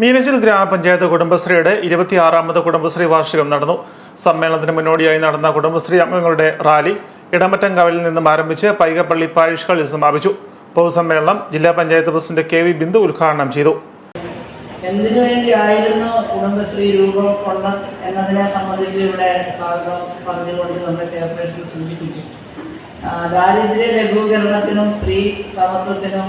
മീനച്ചിൽ ഗ്രാമപഞ്ചായത്ത് കുടുംബശ്രീയുടെ ഇരുപത്തിയാറാമത് കുടുംബശ്രീ വാർഷികം നടന്നു. സമ്മേളനത്തിന് മുന്നോടിയായി നടന്ന കുടുംബശ്രീ അംഗങ്ങളുടെ റാലി ഇടമറ്റംകാവിൽ നിന്നും ആരംഭിച്ച് പൈകപ്പള്ളി പാരിഷ് സമാപിച്ചു. പൊതുസമ്മേളനം ജില്ലാ panchayat president K V Bindu ഉദ്ഘാടനം ചെയ്തു. എന്തിനു വേണ്ടിയായിരുന്നു കുടുംബശ്രീ രൂപം കൊണ്ടത് എന്നതിനെ സംബന്ധിച്ച് ഇവിടെ സ്വാഗതം പറഞ്ഞുകൊണ്ട് നമ്മുടെ ചെയർപേഴ്സൺ സൂചിപ്പിച്ചു. ദാരിദ്ര്യ ലഘൂകരണത്തിനും സ്ത്രീ സമത്വത്തിനും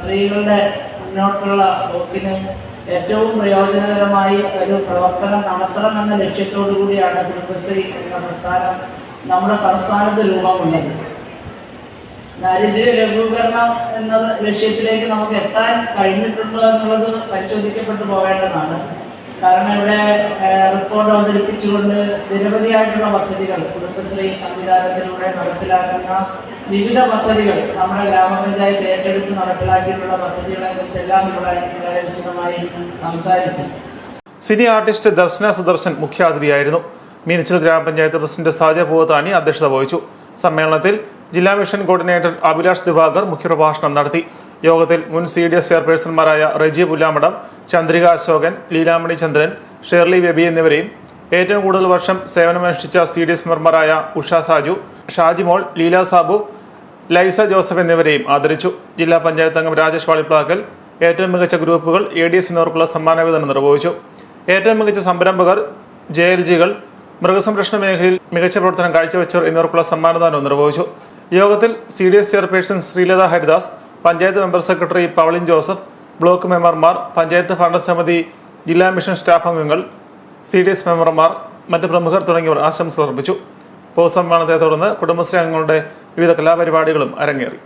സ്ത്രീകളുടെ മുന്നോട്ടുള്ള പോക്കിനും ഏറ്റവും പ്രയോജനകരമായി ഒരു പ്രവർത്തനം നടത്തണം എന്ന ലക്ഷ്യത്തോടു കൂടിയാണ് കുടുംബശ്രീ എന്ന പ്രസ്ഥാനം നമ്മുടെ സംസ്ഥാനത്ത് രൂപം കൊണ്ടത് ദാരിദ്ര്യ ലഘൂകരണം എന്ന ലക്ഷ്യത്തിലേക്ക് നമുക്ക് എത്താൻ കഴിഞ്ഞിട്ടുണ്ടോ എന്നുള്ളത് പരിശോധിക്കപ്പെട്ടു പോവേണ്ടതാണ് കാരണം ഇവിടെ റിപ്പോർട്ട് അവതരിപ്പിച്ചുകൊണ്ട് നിരവധിയായിട്ടുള്ള പദ്ധതികൾ കുടുംബശ്രീ സംവിധാനത്തിലൂടെ നടപ്പിലാക്കുന്ന വിവിധ പദ്ധതികൾ നമ്മുടെ ഗ്രാമപഞ്ചായത്ത് ഏറ്റെടുത്ത് നടപ്പിലാക്കിയിട്ടുള്ള പദ്ധതികളെ കുറിച്ചെല്ലാം ഇവിടെ വളരെ വിശദമായി സംസാരിച്ചു. സിനി ആർട്ടിസ്റ്റ് ദർശന സുദർശൻ മുഖ്യാതിഥിയായിരുന്നു. മീനച്ചിൽ ഗ്രാമപഞ്ചായത്ത് പ്രസിഡന്റ് സാജ പൂവത്താനി അധ്യക്ഷത വഹിച്ചു. സമ്മേളനത്തിൽ ജില്ലാ മിഷൻ കോർഡിനേറ്റർ അഭിലാഷ് ദിവാകർ മുഖ്യപ്രഭാഷണം നടത്തി. യോഗത്തിൽ മുൻ സി ഡി എസ് ചെയർപേഴ്സൺമാരായ റജി പുല്ലാമടം ചന്ദ്രിക അശോകൻ ലീലാമണി ചന്ദ്രൻ ഷേർലി വെബി എന്നിവരെയും ഏറ്റവും കൂടുതൽ വർഷം സേവനമനുഷ്ഠിച്ച സി ഡി എസ് മെമ്പറായ ഉഷ സാജു ഷാജിമോൾ ലീല സാബു ലൈസ ജോസഫ് എന്നിവരെയും ആദരിച്ചു. ജില്ലാ പഞ്ചായത്ത് അംഗം രാജേഷ് വാളിപ്ലാക്കൽ ഏറ്റവും മികച്ച ഗ്രൂപ്പുകൾ എ ഡി എസ് എന്നിവർക്കുള്ള സമ്മാന വിതരണം നിർവഹിച്ചു. ഏറ്റവും മികച്ച സംരംഭകർ ജെ എൽ ജികൾ മൃഗസംരക്ഷണ മേഖലയിൽ മികച്ച പ്രവർത്തനം കാഴ്ചവെച്ചവർ എന്നിവർക്കുള്ള സമ്മാനദാനവും നിർവഹിച്ചു. യോഗത്തിൽ C D S chairperson Sreelatha Haridas panchayat member secretary Pavlin Joseph block മെമ്പർമാർ പഞ്ചായത്ത് ഭരണസമിതി ജില്ലാ മിഷൻ സ്റ്റാഫ് അംഗങ്ങൾ സി ഡി എസ് മെമ്പർമാർ മറ്റ് പ്രമുഖർ തുടങ്ങിയവർ ആശംസ അർപ്പിച്ചു. പൊതുസമ്മേളനത്തെ തുടർന്ന് കുടുംബശ്രീ അംഗങ്ങളുടെ വിവിധ കലാപരിപാടികളും അരങ്ങേറി.